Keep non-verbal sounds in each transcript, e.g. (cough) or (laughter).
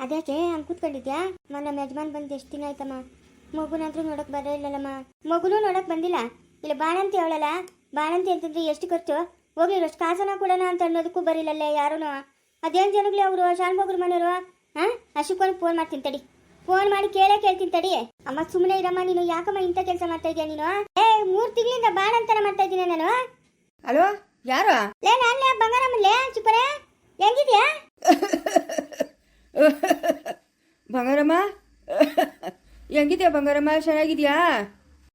ಅದ್ಯಾಕೆ ಹಂಗೆ ಕೂತ್ಕೊಂಡಿದ್ಯಾ? ನಮ್ಮ ಯಜಮಾನ್ ಬಂದು ಎಷ್ಟು ದಿನ ಆಯ್ತಮ್ಮ? ಮಗುನಾದ್ರೂ ನೋಡಕ್ ಬರೋ ಇಲ್ಲಲ್ಲಮ್ಮ. ಮಗುನೂ ನೋಡಕ್ ಬಂದಿಲ್ಲ. ಇಲ್ಲ ಬಾಣಂತಿ ಅವಳಲ್ಲ? ಬಾಣಂತಿ ಅಂತಂದ್ರೆ ಎಷ್ಟು ಖರ್ಚು? ಹೋಗ್ಲಿ ಅಷ್ಟು ಕಾಸನ ಕೊಡೋಣ ಅಂತ ಅನ್ನೋದಕ್ಕೂ ಬರಿಲ್ಲಲ್ಲೇ ಯಾರೂ ಅದೇನು ಜನಗಳು ಅವರು ಶಾನ್ಭೋಗ್ರ ಮನೆಯವರು? ಹಾ? ಅಶೋಕನಿಗೆ ಫೋನ್ ಮಾಡ್ತೀನಿ ತಡಿ. ಫೋನ್ ಮಾಡಿ ಕೇಳೇ ಕೇಳ್ತೀನಿ ತಡಿ. ಅಮ್ಮ ಸುಮ್ಮನೆ ಇರಮ್ಮ ನೀನು ಯಾಕಮ್ಮ ಇಂಥ ಕೆಲಸ ಮಾಡ್ತಾ ಇದೀಯ ನೀನು? ಏ ಮೂರು ತಿಂಗಳಿಂದ ಬಾಣಂತನ ಮಾಡ್ತಾ ಇದ್ದೀನಿ ನಾನು? ಹಲೋ ಯಾರು? ಲೇ ನಾನ್ಲೇ ಬಂಗಾರಮ್ಮಲ್ಲೇ ಚುಪ್ಪರೆ ಹೆಂಗಿದ್ಯಾ? (laughs) (laughs) ಬಂಗಾರಮ್ಮ? (laughs) ಹೆಂಗಿದ್ಯಾ ಬಂಗಾರಮ್ಮ? ಚೆನ್ನಾಗಿದ್ಯಾ?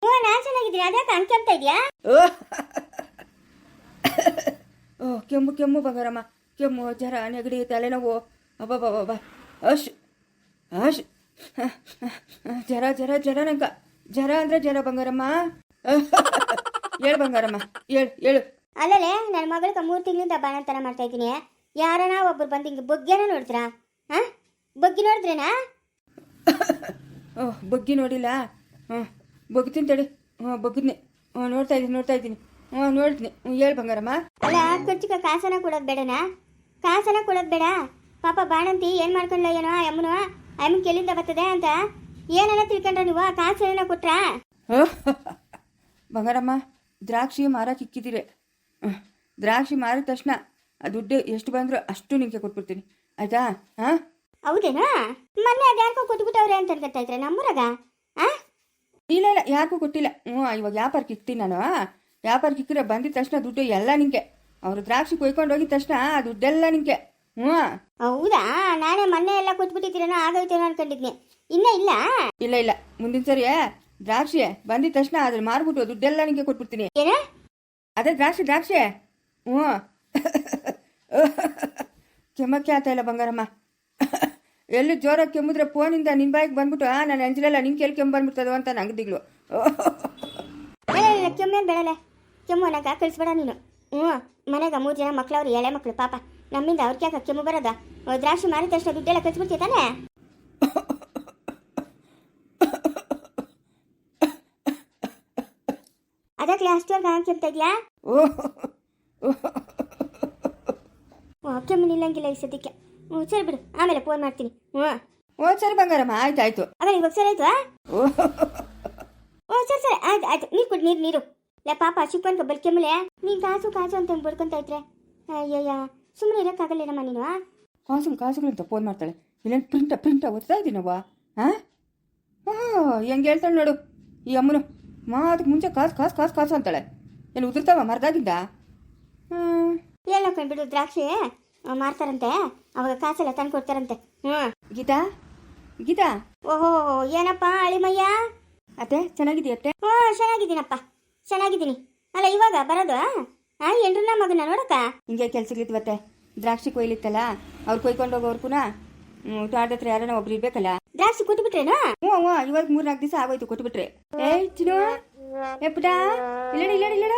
ಓ ನಾನು ಚೆನ್ನಾಗಿದ್ದೀನಿ. ಅದ್ಯಾಕೆ ಹಂಗೆ ಕೆಮ್ತಾ ಇದೆಯಾ (laughs) ಓ ಕೆಮ್ಮು ಕೆಮ್ಮು ಬಂಗಾರಮ್ಮ. ಕೆಮ್ಮು ಜ್ವರ ನೆಗಡಿ ತಲೆನೋವು. ಅಬ್ಬಬ್ಬಬ್ಬ ಅಶ್ ಅಶ್. ಜರ ಜರ ಜರ ನಂಗ. ಜರ ಅಂದ್ರೆ ಜರ ಬಂಗಾರಮ್ಮ. ಹೇಳು ಬಂಗಾರಮ್ಮ. ಹೇಳು ಹೇಳು. ಅಲ್ಲಲೇ ನನ್ನ ಮಗಳಿಗೆ ಮೂರು ತಿಂಗಳಿಂದ ಬಾಣಂತನ ಮಾಡ್ತಾ ಇದ್ದೀನಿ. ಯಾರನ ಒಬ್ರು ಬಂದು ಹಿಂಗೆ ನೋಡ್ತೀರಾ? ನೋಡಿದ್ರಾ ಹಾಂ? ಬಗ್ಗಿ ನೋಡಿದ್ರೇನಾ? (laughs) ಓ ಬಗ್ಗಿ ನೋಡಿಲ್ಲ. ಹ್ಞೂ ಬಗ್ತೀನಿ ತಡಿ ಹ್ಞೂ ಬಗ್ಗಿದ್ನಿ. ಹ್ಞೂ ನೋಡ್ತಾ ಇದ್ದೀನಿ ನೋಡ್ತಾ ಇದ್ದೀನಿ. ಹ್ಞೂ ನೋಡ್ತೀನಿ. ಹ್ಞೂ ಹೇಳು ಬಂಗಾರಮ್ಮ. ಅಲ್ಲ ಖರ್ಚಿಗೆ ಕಾಸನ ಕೊಡೋದು ಬೇಡನಾ? ಕಾಸನ ಕೊಡೋದು ಬೇಡ? ಪಾಪ ಬಾಣಂತಿ ಏನು ಮಾಡ್ಕೊಂಡ್ಲ ಏನೋ ಅಮ್ಮನು? ಅಮ್ಮನ ಕೆಲಿಂದ ಬರ್ತದೆ ಅಂತ? ಏನನ್ನ ತಿಳ್ಕೊಂಡ್ರ ನೀವು? ಕಾಸು ಏನೋ ಕೊಟ್ರಾ? (laughs) ಬಂಗಾರಮ್ಮ ದ್ರಾಕ್ಷಿ ಮಾರಕ್ಕೆ ಇಕ್ಕಿದ್ದೀರಿ. ದ್ರಾಕ್ಷಿ ಮಾರಿದ ತಕ್ಷಣ ಆ ದುಡ್ಡು ಎಷ್ಟು ಬಂದರೂ ಅಷ್ಟು ನಿಂಗೆ ಕೊಟ್ಬಿಡ್ತೀನಿ. ಆಯ್ತಾ ಹಾಂ ಹೌದೇನಾ? ಮೊನ್ನೆ ಅದ್ಯಾಕೋ ಕೊಟ್ಬಿಟ್ಟವ್ರೆ ಅಂತ ಅನ್ಕೊತಾ ಇದ್ರೆ ನಮ್ಮೂರಾಗ? ಆ? ಇಲ್ಲ ಇಲ್ಲ ಯಾಕೂ ಕೊಟ್ಟಿಲ್ಲ. ಹ್ಞೂ ಇವಾಗ ವ್ಯಾಪಾರಕ್ಕೆ ಇಕ್ತೀನಿ ನಾನು. ವ್ಯಾಪಾರಕ್ಕೆ ಇಕ್ಕಿದ್ರೆ ಬಂದಿದ ತಕ್ಷಣ ದುಡ್ಡು ಎಲ್ಲ ನಿಂಗೆ. ಅವರು ದ್ರಾಕ್ಷಿ ಕೊಯ್ಕೊಂಡು ಹೋಗಿದ ತಕ್ಷಣ ಆ ದುಡ್ಡೆಲ್ಲ ನಿಂಗೆ. ಹ್ಞೂ. ಹೌದಾ? ನಾನೇ ಮೊನ್ನೆ ಎಲ್ಲ ಕೊಟ್ಬಿಟ್ಟಿದ್ದೀರೇನೋ ಆಗೋಯ್ತೇನೋ ಅನ್ಕೊಂಡಿದ್ನಿ. ಇನ್ನ ಇಲ್ಲ? ಇಲ್ಲ ಇಲ್ಲ. ಮುಂದಿನ ಸರಿ ದ್ರಾಕ್ಷಿ ಬಂದಿದ ತಕ್ಷಣ ಅದ್ರ ಮಾರ್ಬಿಟ್ಟು ದುಡ್ಡೆಲ್ಲ ನಿಂಗೆ ಕೊಟ್ಬಿಡ್ತೀನಿ. ಏನ? ಅದೇ ದ್ರಾಕ್ಷಿ ದ್ರಾಕ್ಷಿ. ಹ್ಞೂ. (laughs) ಕೆಮ್ಮಕ್ಕೆ ಆತ ಇಲ್ಲ ಬಂಗಾರಮ್ಮ. ಎಲ್ಲಿ ಜೋರಾಗಿ ಕೆಮ್ಮಿದ್ರೆ ಫೋನಿಂದ ನಿನ್ನ ಬಾಯಿಗೆ ಬಂದ್ಬಿಟ್ಟು ಆ ನಾನು ಅಂಜಲಲ್ಲ ನಿಂಗೆ ಕೇಳಿ ಕೆಮ್ಮು ಬಂದ್ಬಿಡ್ತದ ಅಂತ ನಂಗೆ ದಿಗ್ಲು. ಕೆಮ್ಮೇನು ಬೇಡಲ್ಲ ಕೆಮ್ಮು ಅನ್ನಕ ಕಳಿಸ್ಬೇಡ ನೀನು. ಹ್ಞೂ ಮನೆಗೆ ಮೂರು ಜನ ಮಕ್ಳವ್ರು ಎಳೆ ಮಕ್ಳು ಪಾಪ. ನಮ್ಮಿಂದ ಅವ್ರ ಕ್ಯಾಕ ಕೆಮ್ಮು ಬರೋದ? ದ್ರಾಕ್ಷಿ ಮಾರಿದ ತಕ್ಷಣ ದುಡ್ಡೆಲ್ಲ ಕಳಿಸ್ಬಿಡ್ತೀಯ ತಾನೆ? ಅದಕ್ಕೆ ಅಷ್ಟೊಂದು ಕೆಮ್ತಾ ಇದೆಯಾ? ಓ ಕೆಮ್ಮು ನಿಲ್ಲಂಗಿಲ್ಲ ಈ ಸದ್ಯಕ್ಕೆ. ಹ್ಞೂ ಸರಿ ಬಿಡು ಆಮೇಲೆ ಫೋನ್ ಮಾಡ್ತೀನಿ. ಹ್ಞೂ ಓ ಸರಿ ಬಂಗಾರಮ್ಮ ಆಯ್ತು ಆಯ್ತು. ಅದ ಇವಾಗ ಸರಿ ಆಯ್ತು ಓ. ಸರಿ ಸರಿ ಆಯ್ತು ಆಯ್ತು. ನೀರು ಕೊಡಿ ನೀರು ನೀರು. ಲೇ ಪಾಪ ಚಿಕ್ಕವನ್ಕ ಬಲ್ ಕೆಮ್ಮಲೆ ನೀನು ಕಾಸು ಕಾಸು ಅಂತ ಬಡ್ಕೊಂತ ಇದ್ರೆ. ಅಯ್ಯಯ್ಯ ಸುಮ್ಮನೆ ಇರೋಕ್ಕಾಗಲ್ಲೇನಮ್ಮ ನೀನು ಕಾಸು ಕಾಸುಗಳು ಅಂತ ಫೋನ್ ಮಾಡ್ತಾಳೆ. ಇಲ್ಲೇನು ಪ್ರಿಂಟ ಪ್ರಿಂಟ ಓದ್ತಾ ಇದ್ದೀನವ್ವ ಹಾಂ ಹಾಂ ಹೆಂಗೆ ಹೇಳ್ತಾಳೆ ನೋಡು. ಈ ಅಮ್ಮನು ಮಾ ಅದಕ್ಕೆ ಮುಂಚೆ ಕಾಸು ಕಾಸು ಕಾಸು ಕಾಸು ಅಂತಾಳೆ. ಏನು ಉದುರ್ತಾವ ಮರದಾಗಿಂದ? ಹ್ಞೂ ಹೇಳಕ್ಕ ಬಿಡು ದ್ರಾಕ್ಷಿ. ಮಾರ್ತಾರಂತೆ? ಅವಾಗ ಕಾಸೆಲ್ಲ ತಂದು ಕೊಡ್ತಾರಂತೆ. ಹ್ಞೂ. ಗೀತಾ? ಗೀತಾ? ಓಹೋ ಏನಪ್ಪ ಅಳಿಮಯ್ಯ? ಅತ್ತೆ ಚೆನ್ನಾಗಿದ್ದೀಯತ್ತೆ ಹ್ಞೂ ಚೆನ್ನಾಗಿದ್ದೀನಪ್ಪ. ಚೆನ್ನಾಗಿದ್ದೀನಿ. ಅಲ್ಲ ಇವಾಗ ಬರೋದು ಹಾಂ ನಮ್ಮ ಮಗನ ನೋಡಕ್ಕ? ಹಿಂಗೆ ಕೆಲ್ಸಗಳಿದ್ವತ್ತೆ ದ್ರಾಕ್ಷಿ ಕೊಯ್ಲಿತ್ತಲ್ಲ ಅವ್ರು ಕೊಯ್ಕೊಂಡು ಹೋಗೋರ್ಕುನ ತೋಟದ ಹತ್ರ ಯಾರನ್ನ ಒಬ್ರು ಇರ್ಬೇಕಲ್ಲ. ದ್ರಾಕ್ಷಿ ಕೊಟ್ಬಿಟ್ರೇನಾ? ಹ್ಞೂ ಹ್ಞೂ ಇವಾಗ ಮೂರ್ನಾಲ್ಕು ದಿವಸ ಆಗೋಯ್ತು ಕೊಟ್ಬಿಟ್ರೆ. ಏಯ್ ಚಿನ್ನು ಏ ಪುಟ ಇಲ್ಲಡ ಇಲ್ಲಡ ಇಲ್ಲಡ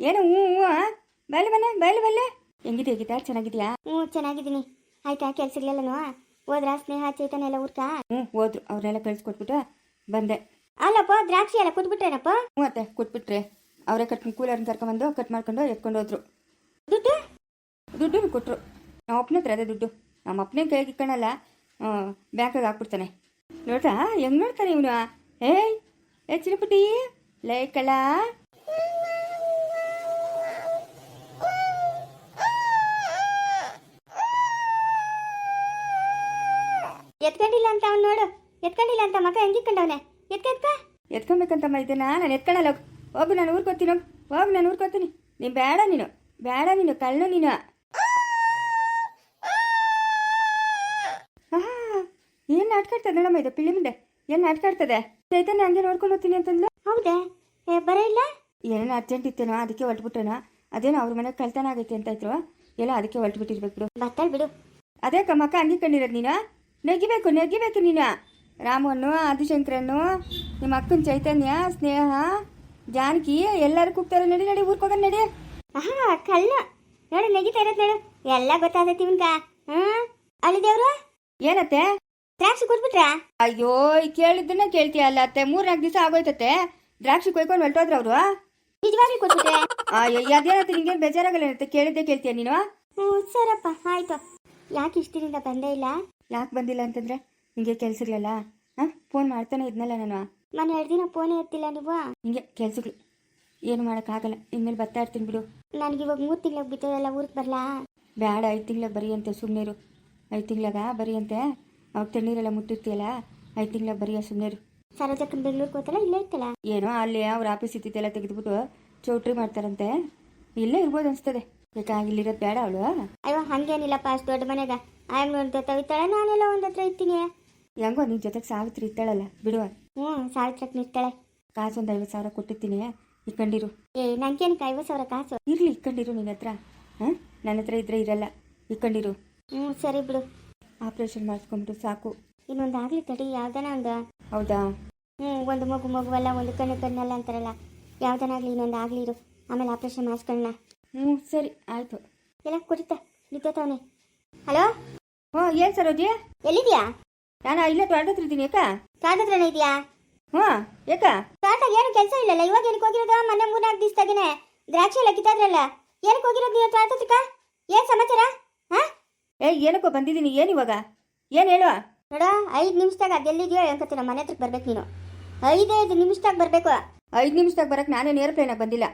ಏನು ಹ್ಞೂ ಹ್ಞೂ ಬಯಲು ಬನ್ನೆ ಬಯಲು ಬಲ್ಲೆ ಹೆಂಗಿದ್ಯಾ ಗೀತಾ? ಚೆನ್ನಾಗಿದ್ಯಾ? ಹ್ಞೂ ಚೆನ್ನಾಗಿದ್ದೀನಿ. ಆಯ್ತಾ ಕೆಲ್ಸಗಳೆಲ್ಲನೂ ಹೋದ್ರ ಸ್ನೇಹ ಚೈತನ್ಯ ಎಲ್ಲ ಊರ್ಕ? ಹ್ಞೂ ಹೋದ್ರು. ಅವ್ರನ್ನೆಲ್ಲ ಕಳ್ಸಿಕೊಟ್ಬಿಟ್ಟು ಬಂದೆ. ಅಲ್ಲಪ್ಪ ದ್ರಾಕ್ಷಿ ಎಲ್ಲ ಕುದ್ಬಿಟ್ರೇನಪ್ಪ? ಹ್ಞೂ ಅತ್ತೆ ಕೊಟ್ಬಿಟ್ರೆ ಅವರೇ ಕಟ್ ಕೂಲರ್ನ ಕರ್ಕೊಂಬಂದು ಕಟ್ ಮಾಡ್ಕೊಂಡು ಎತ್ಕೊಂಡು ಹೋದ್ರು. ದುಡ್ಡು? ದುಡ್ಡು ಕೊಟ್ಟರು ನಮ್ಮ ಅಪ್ಪನ ಹತ್ರ ಅದೇ ದುಡ್ಡು. ನಮ್ಮ ಅಪ್ಪನೇ ಕೈಗೆ ಇಕ್ಕಣಲ್ಲ ಬ್ಯಾಂಕಾಗ ಹಾಕ್ಬಿಡ್ತಾನೆ. ನೋಡ್ತಾ ಹೆಂಗ್ ನೋಡ್ತಾನೆ ಇವನು? ಏಯ್ ಏ ಲೈಕ್ ಲೇ ಎತ್ಕೊಂಡಿಲ್ಲ ಅಂತ ಅವ್ನು ನೋಡು. ಎತ್ಕೊಂಡಿಲ್ಲ ಅಂತ ಮಗ ಹೆಂಗಿಕ್ಕಂಡವನೆ ಎತ್ಕ ಎತ್ಕ ಎತ್ಕೊಬೇಕಂತಮ್ಮ ಇದನ್ನ. ನಾನು ಎತ್ಕೊಳ್ಳಲ್ಲ ಹೋಗು. ಹೋಗು ನಾನು ಊರ್ಕೊತೀನಿ ಹೋಗು. ಹೋಗು ನಾನು ಊರ್ಕೊತೀನಿ ನೀನು ಬೇಡ ನೀನು. ಬೇಡ ನೀನು ಕಳ್ಳು ನೀನು. ಏನು ನಾಟ್ಕಾಡ್ತದೆ ನೋಡಮ್ಮ ಇದು ಪಿಳಿ ಮುಂದೆ? ಏನು ನಾಟ್ಕಾಡ್ತದೆ? ಚೈತನ್ಯ ಹಂಗೆ ನೋಡ್ಕೊಂಡು ಹೋಗ್ತೀನಿ ಅಂತಂದ್ಲು. ಹೌದೇ? ಏ ಬರ ಇಲ್ಲ? ಏನೇನು ಅರ್ಜೆಂಟ್ ಇತ್ತೇನೋ ಅದಕ್ಕೆ ಹೊರಟ್ಬಿಟ್ಟೇನೋ ಅದೇನೋ ಅವ್ರ ಮನೆಗೆ ಕಳ್ತನ ಆಗೈತೆ ಅಂತ ಇದ್ರು. ಎಲ್ಲ ಅದಕ್ಕೆ ಹೊರಟ್ಬಿಟ್ಟಿರ್ಬೇಕು ಬಿಡು. ಬರ್ತಾಳೆ ಬಿಡು. ಅದೇ ಕಂಡಿರೋದು ಅಂಗಿಕೊಂಡಿರೋದು ನೀನು? ನೆಗಿಬೇಕು ನೆಗಿಬೇಕು ನೀನು. ರಾಮನ್ನು ಆದಿಶಂಕರನ್ನು ನಿಮ್ಮ ಅಕ್ಕನ ಚೈತನ್ಯ ಸ್ನೇಹ ಜಾನಕಿ ಎಲ್ಲರೂ ಕೂಗ್ತಾರೆ ನಡಿ ನಡಿ ಊರ್ಕೋಗ ನಡಿ. ಆಹಾ ನೋಡಿ ನೋಡು ನೆಗಿತಾ ಇರತ್ತೆ ನೋಡು. ಎಲ್ಲ ಗೊತ್ತಾಗತ್ತೆ ಇವನ್ಕ ಹ್ಮ್? ದೇವ್ರು? ಏನತ್ತೆ? ದ್ರಾಕ್ಷಿ ಕೊಟ್ಬಿಟ್ರಾ ಅಯ್ಯೋ ಕೇಳಿದ್ದನ್ನ ಕೇಳ್ತೀಯ ಅಲ್ಲ ಅತ್ತೆ. ಮೂರ್ನಾಲ್ಕು ದಿವಸ ಆಗೋಯ್ತತ್ತೆ ದ್ರಾಕ್ಷಿ ಕೊಯ್ಕೊಂಡು ಹೊರಟೋದ್ರ ಅವರು. ನಿಜವಾಗ್ಲೂ ಅಯ್ಯೋ ಅದೇನತ್ತೆ ನಿಂಗೇನು ಬೇಜಾರಾಗಲ್ಲ ಕೇಳಿದ್ದೆ ಕೇಳ್ತೀಯ ನೀನು? ಹ್ಞೂ ಸರಪ್ಪ ಆಯ್ತು. ಯಾಕೆ ಇಷ್ಟಿನಿಂದ ಬಂದೇ ಇಲ್ಲ? ಯಾಕೆ ಬಂದಿಲ್ಲ ಅಂತಂದ್ರೆ ನಿಂಗೆ ಕೆಲ್ಸಗಳಲ್ಲ ಹಾಂ? ಫೋನ್ ಮಾಡ್ತಾನೆ ಇದ್ನಲ್ಲ ನಾನು. ನಾನು ಎರಡು ದಿನ ಫೋನೇ ಎತ್ತಿಲ್ಲ ನೀವು? ಹಿಂಗೆ ಕೆಲ್ಸಗಳು ಏನು ಮಾಡೋಕ್ಕಾಗಲ್ಲ ಇನ್ಮೇಲೆ ಬರ್ತಾ ಇರ್ತೀನಿ ಬಿಡು. ನನಗೆ ಇವಾಗ ಮೂರು ತಿಂಗಳಿಗೆ ಬಿತ್ತದಲ್ಲ ಊರಿಗೆ ಬರಲಾ? ಬೇಡ ಐದು ತಿಂಗ್ಳಾಗ ಬರೀ ಅಂತೆ ಸುಮ್ಮನೆರು ಐದು ತಿಂಗ್ಳಾಗ? ಬರೀ ಅಂತೆ. ಅವಾಗ ತಣ್ಣೀರೆಲ್ಲ ಮುಟ್ಟಿರ್ತೀಯಲ್ಲ? ಐದು ತಿಂಗ್ಳಾಗ ಬರೀ ಸುಮ್ಮನೆರು ಸರೋಜಕ್ಕನ ಬೆಂಗ್ಳೂರಿಗೆ ಹೋಗ್ತಾರ ಇಲ್ಲೇ ಇರ್ತಲ್ಲ ಏನೋ ಅಲ್ಲಿ ಅವ್ರ ಆಫೀಸ್ ಇದ್ದಿದ್ದೆಲ್ಲ ತೆಗೆದುಬಿಟ್ಟು ಚೌಟ್ರಿ ಮಾಡ್ತಾರಂತೆ. ಇಲ್ಲೇ ಇರ್ಬೋದು ಅನಿಸ್ತದೆ. ಬೇಕಾಗಿಲ್ಲಿರೋದು ಇಲ್ಲಿರೋದು ಬೇಡ ಅವಳು? ಅಯ್ಯೋ ಹಂಗೇನಿಲ್ಲಪ್ಪ ಅಷ್ಟು ದೊಡ್ಡ ಮನೆಗ. ಆಯ್ ಒಂದು ತೆಗಿತಾಳೆ ನಾನೆಲ್ಲ ಒಂದು ಹತ್ರ ಇರ್ತೀನಿ ಹೆಂಗೋ ನಿನ್ನ ಜೊತೆಗೆ ಸಾವಿತ್ರಿ ಇರ್ತಾಳಲ್ಲ ಬಿಡುವ. ಹ್ಞೂ ಸಾವಿತ್ರಕ್ಕೆ ನಿಲ್ತಾಳೆ ಕಾಸು ಒಂದು ಐವತ್ತು ಸಾವಿರ ಕೊಟ್ಟಿರ್ತೀನಿ ಇಕ್ಕಂಡಿರು ಏ ನನಗೇನಕ್ಕೆ ಐವತ್ತು ಸಾವಿರ ಕಾಸು? ಇರಲಿ ಇಕ್ಕಂಡಿರು ನಿನ್ನ ಹತ್ರ. ಹಾಂ ನನ್ನ ಹತ್ರ ಇದ್ರೆ ಇರಲ್ಲ ಇಕ್ಕಂಡಿರು ಹ್ಞೂ ಸರಿ ಬಿಡು. ಆಪ್ರೇಷನ್ ಮಾಡಿಸ್ಕೊಂಬಿಟ್ಟು ಸಾಕು. ಇನ್ನೊಂದು ಆಗಲಿ ತಡಿ ಯಾವ್ದಾನ ಒಂದು. ಹೌದಾ? ಹ್ಞೂ ಒಂದು ಮಗು ಮಗುವಲ್ಲ ಒಂದು ಕಣ್ಣು ಕಣ್ಣಲ್ಲ ಅಂತಾರಲ್ಲ ಆಗ್ಲಿ ಇನ್ನೊಂದು ಆಗಲಿ ಇರು. ಆಮೇಲೆ ಆಪ್ರೇಷನ್ ಮಾಡಿಸ್ಕೊಳ್ಳೋಣ. ಹ್ಞೂ ಸರಿ ಆಯಿತು. ಎಲ್ಲ ಕುಡಿತ ನಿಂತವನೆ ಹಲೋ? ಹ್ಞೂ ಏನು ಸರೋಜಿ ಎಲ್ಲಿದ್ಯಾ ನಾನು ಇಲ್ಲೇ ತೊಳೆದ ಹತ್ರ ಇದ್ದೀನಿ ಏಕ ಹತ್ರನೇ ಇದೆಯಾ ಹ್ಞೂ ಯಾಕ? ತಾತ ಏನು ಕೆಲಸ ಇಲ್ಲಲ್ಲ ಇವಾಗ ಏನಕ್ಕೆ ಹೋಗಿರೋದು? ಮೊನ್ನೆ ಮೂರ್ನಾಲ್ಕು ದಿವಸದಾಗೇನೆ ದ್ರಾಕ್ಷಿ ಎಲ್ಲ ಕಿತ್ತಾದ್ರಲ್ಲ ಏನಕ್ಕೆ ಹೋಗಿರೋದು ನೀವು ಹತ್ರಕ್ಕ? ಏನು ಸಮಾಚಾರ? ಹಾಂ? ಏ ಏನಕ್ಕೋ ಬಂದಿದ್ದೀನಿ ಏನು ಇವಾಗ? ಏನು ಹೇಳುವ? ನೋಡ ಐದು ನಿಮಿಷದಾಗ ಅದೆಲ್ಲಿದೆಯೋ ಅಂಕತ್ತೀನಿ ಮನೆ ಹತ್ರಕ್ಕೆ ಬರ್ಬೇಕು ನೀನು. ಐದೈದು ನಿಮಿಷದಾಗ ಬರಬೇಕು. ಐದು ನಿಮಿಷದಾಗ ಬರಕ್ಕೆ ನಾನೇನು ಏರೋಪ್ಲೇನಾಗ ಬಂದಿಲ್ಲ.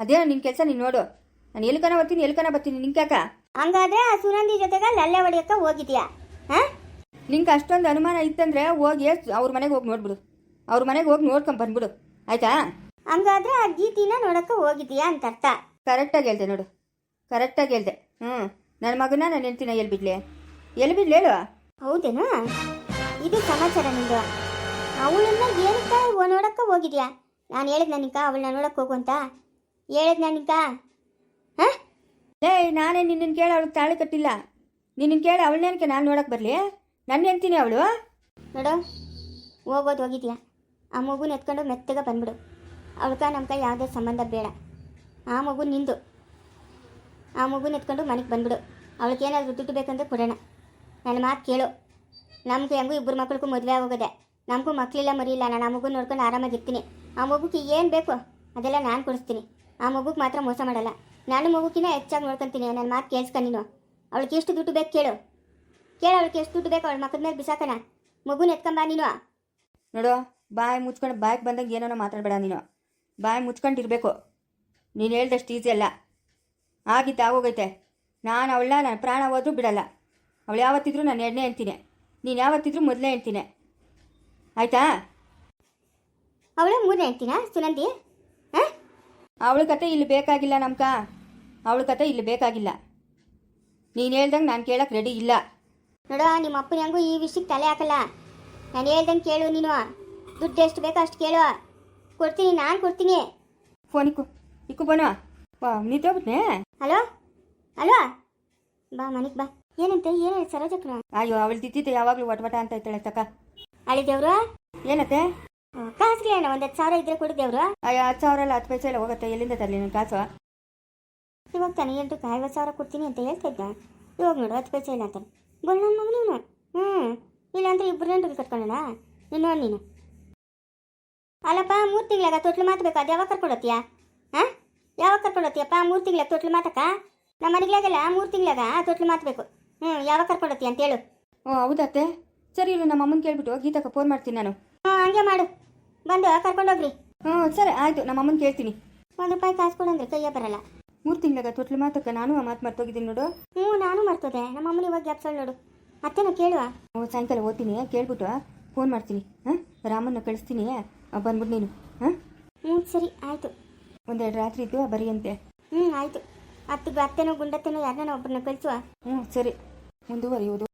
ಅದೇ ನಿನ್ನ ಕೆಲಸ ನೀನು ನೋಡು. ನಾನು ಎಲ್ಕನ ಬರ್ತೀನಿ ಎಲ್ಕನ ಬರ್ತೀನಿ ನಿಂಗ್ಯಾಕ ಹಂಗಾದ್ರೆ ಆ ಸುನಂದಿ ಜೊತೆಗೆ ಲಲ್ಲೆ ಹೊಡಿಯಕ್ಕ ಹೋಗಿದ್ಯಾ? ಹಾಂ? ನಿಂಗೆ ಅಷ್ಟೊಂದು ಅನುಮಾನ ಇತ್ತಂದ್ರೆ ಹೋಗಿ ಅವ್ರ ಮನೆಗೆ ಹೋಗಿ ನೋಡ್ಬಿಡು. ಅವ್ರ ಮನೆಗೆ ಹೋಗಿ ನೋಡ್ಕೊಂಡ್ ಬಂದ್ಬಿಡು. ಆಯ್ತಾ? ಹಂಗಾದ್ರೆ ಆ ಗೀತಿನ ನೋಡಕ್ಕ ಹೋಗಿದ್ಯಾ ಅಂತ ಅರ್ಥ. ಕರೆಕ್ಟಾಗಿ ಹೇಳ್ದೆ ನೋಡು. ಕರೆಕ್ಟಾಗಿ ಹೇಳ್ದೆ. ಹ್ಞೂ ನನ್ನ ಮಗನ ನಾನು ಹೇಳ್ತೀನ ಎಲ್ಲಿ ಬಿಡ್ಲಿ? ಎಲ್ಲಿ ಬಿಡ್ಲಿ ಹೇಳು? ಹೌದೇನಾ? ಇದು ಸಮಾಚಾರ ನಿಂದು. ಅವಳನ್ನ ಏನಕ್ಕ ಓ- ನೋಡಕ್ಕ ಹೋಗಿದ್ಯಾ? ನಾನು ಹೇಳಿದ್ ನನಿಕ ಅವಳನ್ನ ನೋಡಕ್ ಹೋಗು ಅಂತ. ಹೇಳಿದ್ ನನಿಕ ಹಾ? ಲೇ, ನಾನೇ ನಿನ್ನನ್ನು ಕೇಳಿ ಅವಳಿಗೆ ತಾಳಿ ಕಟ್ಟಿಲ್ಲ. ನಿನ್ನನ್ನು ಕೇಳಿ ಅವಳನ್ನೇನಕ್ಕೆ ನಾನು ನೋಡಕ್ಕೆ ಬರಲಿ ನನ್ನ ಹೆಂತೀನಿ ಅವಳು. ನೋಡು, ಹೋಗೋದು ಹೋಗಿದ್ಯಾ? ಆ ಮಗುನ ಎತ್ಕೊಂಡು ಮೆತ್ತಗೆ ಬಂದ್ಬಿಡು. ಅವ್ಳಕ್ಕೆ ನಮ್ಮ ಕೈ ಯಾವುದೇ ಸಂಬಂಧ ಬೇಡ. ಆ ಮಗು ನಿಂದು. ಆ ಮಗುನ ಎತ್ಕೊಂಡು ಮನೆಗೆ ಬಂದ್ಬಿಡು. ಅವಳಿಗೆ ಏನಾದರೂ ದುಡ್ಡು ಬೇಕಂದ್ರೆ ಕೊಡೋಣ. ನನ್ನ ಮಾತು ಕೇಳು. ನಮ್ಗೆ ಹೆಂಗೂ ಇಬ್ಬರು ಮಕ್ಳಿಗೂ ಮದುವೆ ಆಗೋಗದೆ. ನಮಗೂ ಮಕ್ಕಳಿಲ್ಲ ಮರಿಯಿಲ್ಲ. ನಾನು ಆ ಮಗು ನೋಡ್ಕೊಂಡು ಆರಾಮಾಗಿರ್ತೀನಿ ಆ ಮಗುಗೆ ಏನು ಬೇಕು ಅದೆಲ್ಲ ನಾನು ಕೊಡಿಸ್ತೀನಿ. ಆ ಮಗುಗೆ ಮಾತ್ರ ಮೋಸ ಮಾಡಲ್ಲ. ನಾನು ಮಗುಕಿನ ಹೆಚ್ಚಾಗಿ ನೋಡ್ಕೊಂತೀನಿ ನನ್ನ ಮಾತು ಕೇಳಿಸ್ಕ ನೀನು. ಅವಳಿಗೆ ಎಷ್ಟು ದುಡ್ಡು ಬೇಕು ಕೇಳು. ಕೇಳು ಅವಳಿಗೆ ಎಷ್ಟು ದುಡ್ಡು ಬೇಕು ಅವಳ ಮಕ್ಕದ ಮೇಲೆ ಬಿಸಾಕಣ ಮಗುನ ಎತ್ಕೊಂಬ ನೀನು. ನೋಡು ಬಾಯಿ ಮುಚ್ಕೊಂಡು ಬಾಯಿಗೆ ಬಂದಂಗೆ ಏನೋ ಮಾತಾಡಬೇಡ ನೀನು. ಬಾಯಿ ಮುಚ್ಕೊಂಡಿರ್ಬೇಕು ನೀನು ಹೇಳ್ದಷ್ಟು ಈಸಿ ಅಲ್ಲ. ಆಗಿತ್ತು ಆಗೋಗೈತೆ. ನಾನು ಅವಳನ್ನ ನನ್ನ ಪ್ರಾಣ ಹೋದರೂ ಬಿಡಲ್ಲ. ಅವಳು ಯಾವತ್ತಿದ್ರೂ ನಾನು ಎಣ್ಣೆ ಹೇಳ್ತೀನಿ ನೀನು ಯಾವತ್ತಿದ್ರೂ ಮೊದಲೇ ಹೇಳ್ತೀನಿ ಆಯ್ತಾ? ಅವಳು ಮೂರನೇ ಹೇಳ್ತೀನಾ ಸುನಂದಿ? ಹಾಂ? ಅವಳ ಕತೆ ಇಲ್ಲಿ ಬೇಕಾಗಿಲ್ಲ ನಮ್ಕ. ಅವಳ ಕತೆ ಇಲ್ಲಿ ಬೇಕಾಗಿಲ್ಲ. ನೀನು ಹೇಳ್ದಂಗೆ ನಾನು ಕೇಳಕ್ಕೆ ರೆಡಿ ಇಲ್ಲ. ನೋಡ ನಿಮ್ಮ ಅಪ್ಪನ ಹೆಂಗೂ ಈ ವಿಷಯಕ್ಕೆ ತಲೆ ಹಾಕಲ್ಲ. ನಾನು ಹೇಳ್ದಂಗೆ ಕೇಳು ನೀನು. ದುಡ್ಡು ಎಷ್ಟು ಬೇಕೋ ಅಷ್ಟು ಕೇಳು. ಕೊಡ್ತೀನಿ ನಾನು ಕೊಡ್ತೀನಿ. ಫೋನ್ ಇಕ್ಕು. ಇಕ್ಕು ಬನೋ ವಾ ನಿಂತೋಗ್ಬಿಟ್ನೆ ಹಲೋ? ಹಲೋ? ಬಾ ಮನೆಗೆ ಬಾ. ಏನಂತೆ ಏನು ಸರೋಜಕ್ಕನ ಅಯ್ಯೋ ಅವಳು ತಿತ್ತಿದ್ದೆ ಯಾವಾಗಲೂ ವಟವಟ ಅಂತ ಇರ್ತಾಳೆ ತಕ್ಕ ಅಳಿ ದೇವ್ರು ಏನತ್ತೆ ಕಾಸುಗಳೇನ ಒಂದು ಹತ್ತು ಸಾವಿರ ಇದ್ರೆ ಕೊಡಿದೇವ್ರು ಅಯ್ಯೋ ಹತ್ತು ಸಾವಿರ ಅಲ್ಲ ಹತ್ತು ಪೈಸೆ ಎಲ್ಲ ಹೋಗುತ್ತೆ. ಎಲ್ಲಿಂದ ತರಲಿ ನನ್ನ ಕಾಸು? ಇವಾಗ ತಾನೆ ಎಂಟಕ್ಕೆ ಐವತ್ತು ಸಾವಿರ ಕೊಡ್ತೀನಿ ಅಂತ ಹೇಳ್ತಾ ಇದ್ದ. ಇವಾಗ ನೋಡು ಹತ್ತು ಪೈಸೆ ಇಲ್ಲ ಅಂತಾನೆ. ಗೋಲ್ ನನ್ನ ಮಗನು ಇವನು ಹ್ಞೂ ಇಲ್ಲಾಂದ್ರೆ ಇಬ್ಬರು ಗಂಟೆಗೆ ಕಟ್ಕೊಳ್ಳೋಣ ನೀನು ನೀನು. ಅಲ್ಲಪ್ಪ ಮೂರು ತಿಂಗಳಾಗ ತೊಟ್ಲು ಮಾತಬೇಕು? ಅದು ಯಾವಾಗ ಕರ್ಕೊಡತ್ತೀಯಾ ಹಾಂ ಯಾವಾಗ ಕರ್ಕೊಡತ್ತೀಯಪ್ಪ ಮೂರು ತಿಂಗಳಾಗ ತೊಟ್ಲು ಮಾತಕ್ಕ? ನಮ್ಮ ಮನೆಗಳಾಗೆಲ್ಲ ಮೂರು ತಿಂಗಳಾಗ ತೊಟ್ಲು ಮಾತಬೇಕು. ಹ್ಞೂ ಯಾವಾಗ ಕರ್ಕೊಡತ್ತೀಯ ಅಂತೇಳು ಓ ಹೌದತ್ತೆ. ಸರಿ ಇರು ನಮ್ಮ ಅಮ್ಮನ ಕೇಳ್ಬಿಟ್ಟು ಗೀತಕ್ಕೆ ಫೋನ್ ಮಾಡ್ತೀನಿ ನಾನು. ಹ್ಞೂ ಹಂಗೆ ಮಾಡು. ಬಂದು ಕರ್ಕೊಂಡೋಗ್ರಿ. ಹ್ಞೂ ಸರಿ ಆಯಿತು. ನಮ್ಮ ಅಮ್ಮನ ಕೇಳ್ತೀನಿ. ಒಂದು ರೂಪಾಯಿ ಕಾಸು ಕೊಡಂದ್ರೆ ಕೈಯೇ ಬರಲ್ಲ. ಮೂರು ತಿಂಗಳಾಗ ತೊಟ್ಲು ಮಾತಕ್ಕ ನಾನು ಆ ಮಾತು ಮರ್ತೋಗಿದ್ದೀನಿ ನೋಡು. ಹ್ಞೂ ನಾನು ಮರ್ತೋದೆ. ನಮ್ಮ ಅಮ್ಮನ ಇವಾಗ ಗ್ಯಾಪ್ಸೋಳು ನೋಡು. ಅತ್ತೆನ ಕೇಳುವ? ಸಾಯಂಕಾಲ ಓದ್ತೀನಿ ಕೇಳ್ಬಿಟ್ಟು ಫೋನ್ ಮಾಡ್ತೀನಿ. ಹಾಂ? ರಾಮನ್ನ ಕಳಿಸ್ತೀನಿ. ಬಂದ್ಬಿಟ್ಟು ನೀನು. ಹಾಂ? ಹ್ಞೂ ಸರಿ ಆಯಿತು. ಒಂದೆರಡು ರಾತ್ರಿ ಇದ್ದು ಬರೆಯಂತೆ. ಹ್ಞೂ ಆಯಿತು. ಅತ್ತಿಗೆ ಅತ್ತೆನೋ ಗುಂಡತ್ತೆನೋ ಯಾರನ್ನ ಒಬ್ಬರನ್ನ ಕಳಿಸುವ. ಹ್ಞೂ ಸರಿ. ಮುಂದುವರಿಯುವುದು.